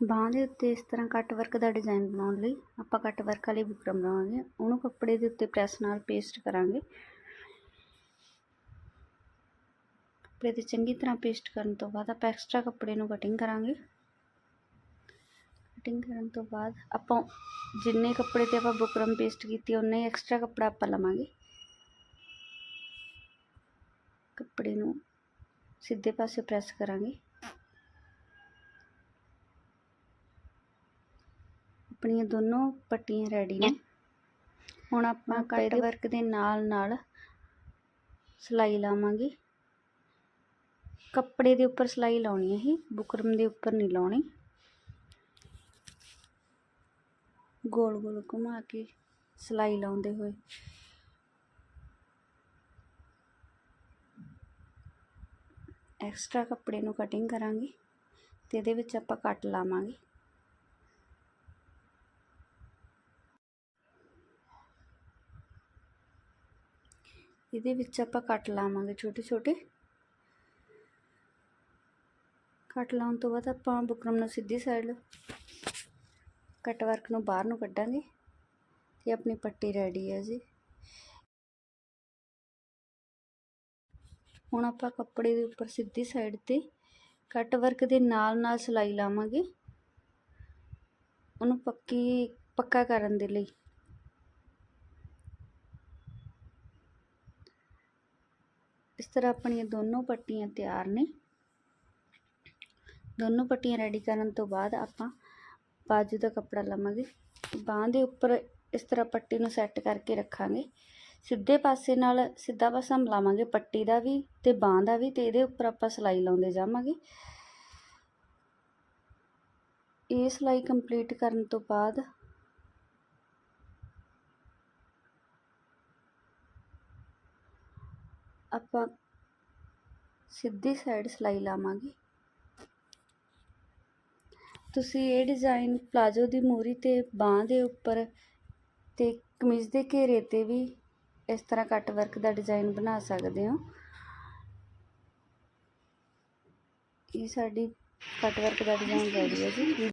ਬਾਂਹ ਦੇ ਉੱਤੇ ਇਸ ਤਰ੍ਹਾਂ ਕੱਟ ਵਰਕ ਦਾ ਡਿਜ਼ਾਈਨ ਬਣਾਉਣ ਲਈ ਆਪਾਂ ਕੱਟ ਵਰਕ ਵਾਲੀ ਬੁਕਰਮ ਲਵਾਂਗੇ ਉਹਨੂੰ ਕੱਪੜੇ ਦੇ ਉੱਤੇ ਪ੍ਰੈਸ ਨਾਲ ਪੇਸਟ ਕਰਾਂਗੇ। ਕੱਪੜੇ ਤੇ ਚੰਗੀ ਤਰ੍ਹਾਂ ਪੇਸਟ ਕਰਨ ਤੋਂ ਬਾਅਦ ਆਪਾਂ ਐਕਸਟਰਾ ਕੱਪੜੇ ਨੂੰ ਕਟਿੰਗ ਕਰਾਂਗੇ। ਕਟਿੰਗ ਕਰਨ ਤੋਂ ਬਾਅਦ ਆਪਾਂ ਜਿੰਨੇ ਕੱਪੜੇ ਤੇ ਆਪਾਂ ਬੁਕਰਮ ਪੇਸਟ ਕੀਤੀ ਉਨਾ ਹੀ ਐਕਸਟਰਾ ਕੱਪੜਾ ਆਪਾਂ ਲਵਾਂਗੇ। ਕੱਪੜੇ ਨੂੰ ਸਿੱਧੇ ਪਾਸੇ ਪ੍ਰੈਸ ਕਰਾਂਗੇ। ਆਪਣੀਆਂ ਦੋਨੋਂ ਪੱਟੀਆਂ ਰੈਡੀ ਨੇ। ਹੁਣ ਆਪਾਂ ਕੱਟ ਵਰਕ ਦੇ ਨਾਲ ਨਾਲ ਸਿਲਾਈ ਲਾਵਾਂਗੇ। ਕੱਪੜੇ ਦੇ ਉੱਪਰ ਸਿਲਾਈ ਲਾਉਣੀ ਹੈ ਹੀ ਬੁਕਰਮ ਦੇ ਉੱਪਰ ਨਹੀਂ ਲਾਉਣੀ। ਗੋਲ ਗੋਲ ਘੁਮਾ ਕੇ ਸਿਲਾਈ ਲਾਉਂਦੇ ਹੋਏ। ਐਕਸਟਰਾ ਕੱਪੜੇ ਨੂੰ ਕਟਿੰਗ ਕਰਾਂਗੇ ਤੇ ਇਹਦੇ ਵਿੱਚ ਆਪਾਂ ਕੱਟ ਲਾਵਾਂਗੇ। ਇਹਦੇ ਵਿੱਚ ਆਪਾਂ ਕੱਟ ਲਾਵਾਂਗੇ ਛੋਟੇ ਛੋਟੇ। ਕੱਟ ਲਾਉਣ ਤੋਂ ਬਾਅਦ ਆਪਾਂ ਬੁਕਰਮ ਨੂੰ ਸਿੱਧੀ ਸਾਈਡ ਕੱਟ ਵਰਕ ਨੂੰ ਬਾਹਰ ਨੂੰ ਕੱਢਾਂਗੇ ਤੇ ਆਪਣੀ ਪੱਟੀ ਰੈਡੀ ਹੈ ਜੀ। ਹੁਣ ਆਪਾਂ ਕੱਪੜੇ ਦੇ ਉੱਪਰ ਸਿੱਧੀ ਸਾਈਡ ਤੇ ਕੱਟ ਵਰਕ ਦੇ ਨਾਲ ਨਾਲ ਸਿਲਾਈ ਲਾਵਾਂਗੇ। ਉਹਨੂੰ ਪੱਕੀ, ਪੱਕਾ ਕਰਨ ਦੇ ਲਈ। ਇਸ ਤਰ੍ਹਾਂ ਆਪਣੀਆਂ ਦੋਨੋਂ ਪੱਟੀਆਂ ਤਿਆਰ ਨੇ। ਦੋਨੋਂ ਪੱਟੀਆਂ ਰੈਡੀ ਕਰਨ ਤੋਂ ਬਾਅਦ ਆਪਾਂ ਬਾਜੂ ਦਾ ਕੱਪੜਾ ਲਵਾਂਗੇ। ਬਾਂਹ ਦੇ ਉੱਪਰ ਇਸ ਤਰ੍ਹਾਂ ਪੱਟੀ ਨੂੰ ਸੈੱਟ ਕਰਕੇ ਰੱਖਾਂਗੇ। ਸਿੱਧੇ ਪਾਸੇ ਨਾਲ ਸਿੱਧਾ ਪਾਸਾ ਮਿਲਾਵਾਂਗੇ ਪੱਟੀ ਦਾ ਵੀ ਤੇ ਬਾਂਹ ਦਾ ਵੀ ਤੇ ਇਹਦੇ ਉੱਪਰ ਆਪਾਂ ਸਿਲਾਈ ਲਾਉਂਦੇ ਜਾਵਾਂਗੇ। ਇਹ ਸਿਲਾਈ ਕੰਪਲੀਟ ਕਰਨ ਤੋਂ ਬਾਅਦ ਆਪਾਂ ਸਿੱਧੀ ਸਾਈਡ ਸਿਲਾਈ ਲਾਵਾਂਗੇ। ਤੁਸੀਂ ਇਹ ਡਿਜ਼ਾਈਨ ਪਲਾਜੋ ਦੀ ਮੂਰੀ ਤੇ ਬਾਂਹ ਦੇ ਉੱਪਰ ਤੇ ਕਮੀਜ਼ ਦੇ ਘੇਰੇ ਤੇ ਵੀ ਇਸ ਤਰ੍ਹਾਂ ਕੱਟ ਵਰਕ ਦਾ ਡਿਜ਼ਾਈਨ ਬਣਾ ਸਕਦੇ ਹੋ। ਇਹ ਸਾਡੀ ਕੱਟ ਵਰਕ ਦਾ ਡਿਜ਼ਾਈਨ ਰੈਡੀ ਹੈ ਜੀ।